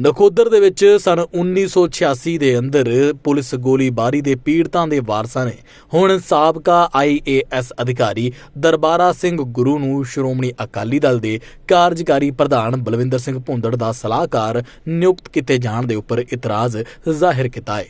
ਨਕੋਦਰ ਦੇ ਵਿੱਚ ਸਨ 1986 ਦੇ ਅੰਦਰ ਪੁਲਿਸ ਗੋਲੀਬਾਰੀ ਦੇ ਪੀੜਤਾਂ ਦੇ ਵਾਰਸਾਂ ਨੇ ਹੁਣ ਸਾਬਕਾ ਆਈਏਐਸ ਅਧਿਕਾਰੀ ਦਰਬਾਰਾ ਸਿੰਘ ਗੁਰੂ ਨੂੰ ਸ਼੍ਰੋਮਣੀ ਅਕਾਲੀ ਦਲ ਦੇ ਕਾਰਜਕਾਰੀ ਪ੍ਰਧਾਨ ਬਲਵਿੰਦਰ ਸਿੰਘ ਭੁੰਦੜ ਦਾ ਸਲਾਹਕਾਰ ਨਿਯੁਕਤ ਕੀਤੇ ਜਾਣ ਦੇ ਉੱਪਰ ਇਤਰਾਜ਼ ਜ਼ਾਹਿਰ ਕੀਤਾ ਹੈ।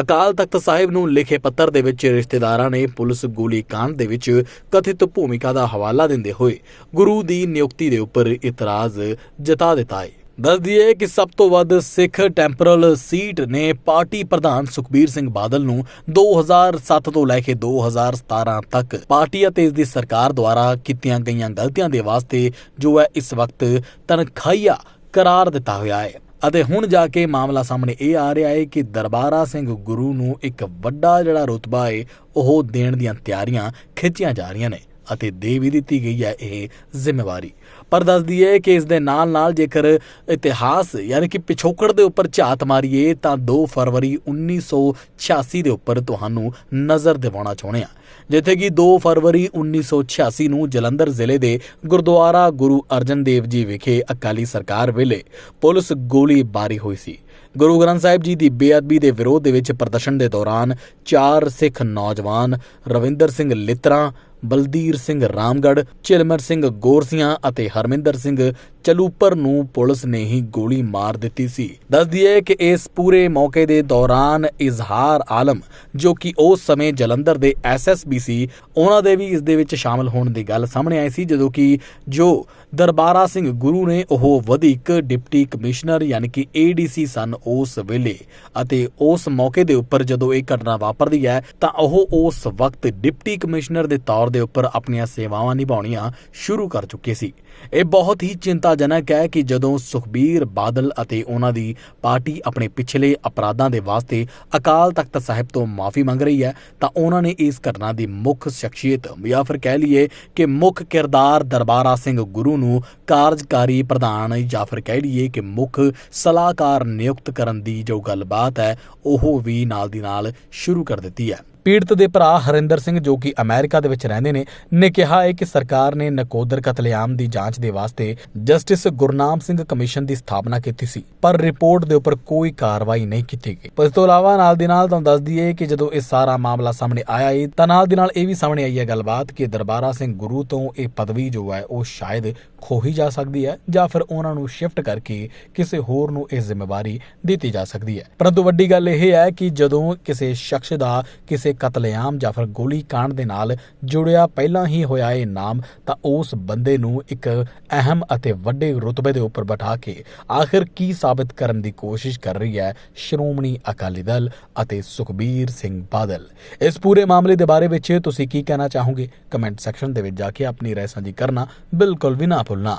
ਅਕਾਲ ਤਖਤ ਸਾਹਿਬ ਨੂੰ ਲਿਖੇ ਪੱਤਰ ਦੇ ਵਿੱਚ ਰਿਸ਼ਤੇਦਾਰਾਂ ਨੇ ਪੁਲਿਸ ਗੋਲੀकांड ਦੇ ਵਿੱਚ ਕਥਿਤ ਭੂਮਿਕਾ ਦਾ ਹਵਾਲਾ ਦਿੰਦੇ ਹੋਏ ਗੁਰੂ ਦੀ ਨਿਯੁਕਤੀ ਦੇ ਉੱਪਰ ਇਤਰਾਜ਼ ਜਤਾ ਦਿੱਤਾ ਹੈ। ਦੱਸ ਦਈਏ ਕਿ ਸਭ ਤੋਂ ਵੱਧ ਸਿੱਖ ਟੈਂਪਰਲ ਸੀਟ ਨੇ ਪਾਰਟੀ ਪ੍ਰਧਾਨ ਸੁਖਬੀਰ ਸਿੰਘ ਬਾਦਲ ਨੂੰ 2007 ਤੋਂ ਲੈ ਕੇ 2017 ਤੱਕ ਪਾਰਟੀ ਅਤੇ ਇਸ ਦੀ ਸਰਕਾਰ ਦੁਆਰਾ ਕੀਤੀਆਂ ਗਈਆਂ ਗਲਤੀਆਂ ਦੇ ਵਾਸਤੇ ਜੋ ਹੈ ਇਸ ਵਕਤ ਤਨਖਾਹੀਆ ਕਰਾਰ ਦਿੱਤਾ ਹੋਇਆ ਹੈ। ਅਤੇ ਹੁਣ ਜਾ ਕੇ ਮਾਮਲਾ ਸਾਹਮਣੇ ਇਹ ਆ ਰਿਹਾ ਹੈ ਕਿ ਦਰਬਾਰਾ ਸਿੰਘ ਗੁਰੂ ਨੂੰ ਇੱਕ ਵੱਡਾ ਜਿਹੜਾ ਰੁਤਬਾ ਹੈ, ਉਹ ਦੇਣ ਦੀਆਂ ਤਿਆਰੀਆਂ ਖਿੱਚੀਆਂ ਜਾ ਰਹੀਆਂ ਨੇ। ਅਤੇ ਦੇ ਵੀ ਦਿੱਤੀ ਗਈ ਹੈ ਇਹ ਜ਼ਿੰਮੇਵਾਰੀ। ਪਰ ਦੱਸਦੀ ਹੈ ਕਿ ਇਸ ਦੇ ਨਾਲ ਨਾਲ ਜੇਕਰ ਇਤਿਹਾਸ ਯਾਨੀ ਕਿ ਪਿਛੋਕੜ ਦੇ ਉੱਪਰ ਝਾਤ ਮਾਰੀਏ, ਤਾਂ 2 ਫਰਵਰੀ 1986 ਦੇ ਉੱਪਰ ਤੁਹਾਨੂੰ ਨਜ਼ਰ ਦਿਵਾਉਣਾ ਚਾਹੁੰਦੇ ਆ ਜਿੱਥੇ ਕਿ 2 ਫਰਵਰੀ 1986 ਨੂੰ ਜਲੰਧਰ ਜ਼ਿਲ੍ਹੇ ਦੇ ਗੁਰਦੁਆਰਾ ਗੁਰੂ ਅਰਜਨ ਦੇਵ ਜੀ ਵਿਖੇ ਅਕਾਲੀ ਸਰਕਾਰ ਵੇਲੇ ਪੁਲਿਸ ਗੋਲੀਬਾਰੀ ਹੋਈ ਸੀ। ਗੁਰੂ ਗ੍ਰੰਥ ਸਾਹਿਬ ਜੀ ਦੀ ਬੇਅਦਬੀ ਦੇ ਵਿਰੋਧ ਦੇ ਵਿੱਚ ਪ੍ਰਦਰਸ਼ਨ ਦੇ ਦੌਰਾਨ ਚਾਰ ਸਿੱਖ ਨੌਜਵਾਨ ਰਵਿੰਦਰ ਸਿੰਘ ਲਿਤਰਾ ਬਲਦੀਰ ਸਿੰਘ ਰਾਮਗੜ ਚਿਲਮਰ ਸਿੰਘ ਗੋਰਸੀਆਂ ਅਤੇ ਹਰਮਿੰਦਰ ਸਿੰਘ ਚਲੂਪਰ ਨੂੰ ਪੁਲਿਸ ਨੇ ਹੀ ਗੋਲੀ ਮਾਰ ਦਿੱਤੀ ਸੀ। ਦੱਸ ਦਈਏ ਕਿ ਇਸ ਪੂਰੇ ਮੌਕੇ ਦੇ ਦੌਰਾਨ ਇਜ਼ਹਾਰ ਆਲਮ, ਜੋ ਕਿ ਉਸ ਸਮੇਂ ਜਲੰਧਰ ਦੇ ਐਸਐਸਬੀ ਸੀ, ਉਹਨਾਂ ਦੇ ਵੀ ਇਸ ਦੇ ਵਿੱਚ ਸ਼ਾਮਲ ਹੋਣ ਦੀ ਗੱਲ ਸਾਹਮਣੇ ਆਈ ਸੀ, ਜਦੋਂ ਕਿ ਜੋ ਦਰਬਾਰਾ ਸਿੰਘ ਗੁਰੂ ਨੇ ਉਹ ਵਧੇਕ ਡਿਪਟੀ ਕਮਿਸ਼ਨਰ ਯਾਨੀ ਕਿ ਏਡੀਸੀ ਸਨ ਉਸ ਵੇਲੇ। ਅਤੇ ਉਸ ਮੌਕੇ ਦੇ ਉੱਪਰ ਜਦੋਂ ਇਹ ਘਟਨਾ ਵਾਪਰਦੀ ਹੈ, ਤਾਂ ਉਹ ਉਸ ਵਕਤ ਡਿਪਟੀ ਕਮਿਸ਼ਨਰ ਦੇ ਤੌਰ ਦੇ ਉੱਪਰ ਆਪਣੀਆਂ ਸੇਵਾਵਾਂ ਨਿਭਾਉਣੀਆਂ ਸ਼ੁਰੂ ਕਰ ਚੁੱਕੇ ਸੀ। ਇਹ ਬਹੁਤ ਹੀ ਚਿੰਤਾ ਚਿੰਤਾਜਨਕ ਹੈ ਕਿ ਜਦੋਂ ਸੁਖਬੀਰ ਬਾਦਲ ਅਤੇ ਉਹਨਾਂ ਦੀ ਪਾਰਟੀ ਆਪਣੇ ਪਿਛਲੇ ਅਪਰਾਧਾਂ ਦੇ ਵਾਸਤੇ ਅਕਾਲ ਤਖਤ ਸਾਹਿਬ ਤੋਂ ਮਾਫੀ ਮੰਗ ਰਹੀ ਹੈ, ਤਾਂ ਉਹਨਾਂ ਨੇ ਇਸ ਘਟਨਾ ਦੀ ਮੁੱਖ ਸ਼ਖਸੀਅਤ ਜਾਂ ਫਿਰ ਕਹਿ ਲਈਏ ਕਿ ਮੁੱਖ ਕਿਰਦਾਰ ਦਰਬਾਰਾ ਸਿੰਘ ਗੁਰੂ ਨੂੰ ਕਾਰਜਕਾਰੀ ਪ੍ਰਧਾਨ ਜਾਂ ਫਿਰ ਕਹਿ ਲਈਏ ਕਿ ਮੁੱਖ ਸਲਾਹਕਾਰ ਨਿਯੁਕਤ ਕਰਨ ਦੀ ਜੋ ਗੱਲਬਾਤ ਹੈ, ਉਹ ਵੀ ਨਾਲ ਦੀ ਨਾਲ ਸ਼ੁਰੂ ਕਰ ਦਿੱਤੀ ਹੈ। ਪੀੜਤ ਦੇ ਭਰਾ ਹਰਿੰਦਰ ਸਿੰਘ ਜੋ ਕਿ ਅਮਰੀਕਾ ਦੇ ਵਿੱਚ ਰਹਿੰਦੇ ਨੇ ਨੇ ਕਿਹਾ ਹੈ ਕਿ ਸਰਕਾਰ ਨੇ ਨਕੋਦਰ ਕਤਲੇਆਮ ਦੀ ਜਾਂਚ ਦੇ ਵਾਸਤੇ ਜਸਟਿਸ ਗੁਰਨਾਮ ਸਿੰਘ ਕਮਿਸ਼ਨ ਦੀ ਸਥਾਪਨਾ ਕੀਤੀ ਸੀ, ਪਰ ਰਿਪੋਰਟ ਦੇ ਉੱਪਰ ਕੋਈ ਕਾਰਵਾਈ ਨਹੀਂ ਕੀਤੀ ਗਈ। ਇਸ ਤੋਂ ਇਲਾਵਾ ਨਾਲ ਦੀ ਨਾਲ ਤੁਹਾਨੂੰ ਦੱਸ ਦਈਏ ਕਿ ਜਦੋਂ ਇਹ ਸਾਰਾ ਮਾਮਲਾ ਸਾਹਮਣੇ ਆਇਆ ਹੈ ਤਾਂ ਨਾਲ ਦੀ ਨਾਲ ਇਹ ਵੀ ਸਾਹਮਣੇ ਆਈ ਹੈ ਗੱਲਬਾਤ ਕਿ ਦਰਬਾਰਾ ਸਿੰਘ ਗੁਰੂ ਤੋਂ ਇਹ ਪਦਵੀ ਜੋ ਹੈ, ਉਹ ਸ਼ਾਇਦ ਖੋਹੀ ਜਾ ਸਕਦੀ ਹੈ ਜਾਂ ਫਿਰ ਉਹਨਾਂ ਨੂੰ ਸ਼ਿਫਟ ਕਰਕੇ ਕਿਸੇ ਹੋਰ ਨੂੰ ਇਹ ਜ਼ਿੰਮੇਵਾਰੀ ਦਿੱਤੀ ਜਾ ਸਕਦੀ ਹੈ। ਪਰੰਤੂ ਵੱਡੀ ਗੱਲ ਇਹ ਹੈ ਕਿ ਜਦੋਂ ਕਿਸੇ ਸ਼ਖਸ ਦਾ ਕਿਸੇ ਕਤਲੇਆਮ ਜਾਂ ਗੋਲੀ ਕਾਂਡ ਦੇ ਨਾਲ ਜੁੜਿਆ ਪਹਿਲਾਂ ਹੀ ਹੋਇਆ ਇਹ ਨਾਮ, ਤਾਂ ਉਸ ਬੰਦੇ ਨੂੰ ਇੱਕ ਅਹਿਮ ਅਤੇ ਵੱਡੇ ਰੁਤਬੇ ਦੇ ਉੱਪਰ ਬਿਠਾ ਕੇ ਆਖਿਰ ਕੀ ਸਾਬਤ ਕਰਨ ਦੀ ਕੋਸ਼ਿਸ਼ ਕਰ ਰਹੀ ਹੈ ਸ਼੍ਰੋਮਣੀ ਅਕਾਲੀ ਦਲ ਅਤੇ ਸੁਖਬੀਰ ਸਿੰਘ ਬਾਦਲ। ਇਸ ਪੂਰੇ ਮਾਮਲੇ ਦੇ ਬਾਰੇ ਵਿੱਚ ਤੁਸੀਂ ਕੀ ਕਹਿਣਾ ਚਾਹੋਗੇ? ਕਮੈਂਟ ਸੈਕਸ਼ਨ ਦੇ ਵਿੱਚ ਜਾ ਕੇ ਆਪਣੀ ਰਾਏ ਸਾਂਝੀ ਕਰਨਾ ਬਿਲਕੁਲ ਵੀ ਨਾ ਭੁੱਲਣਾ।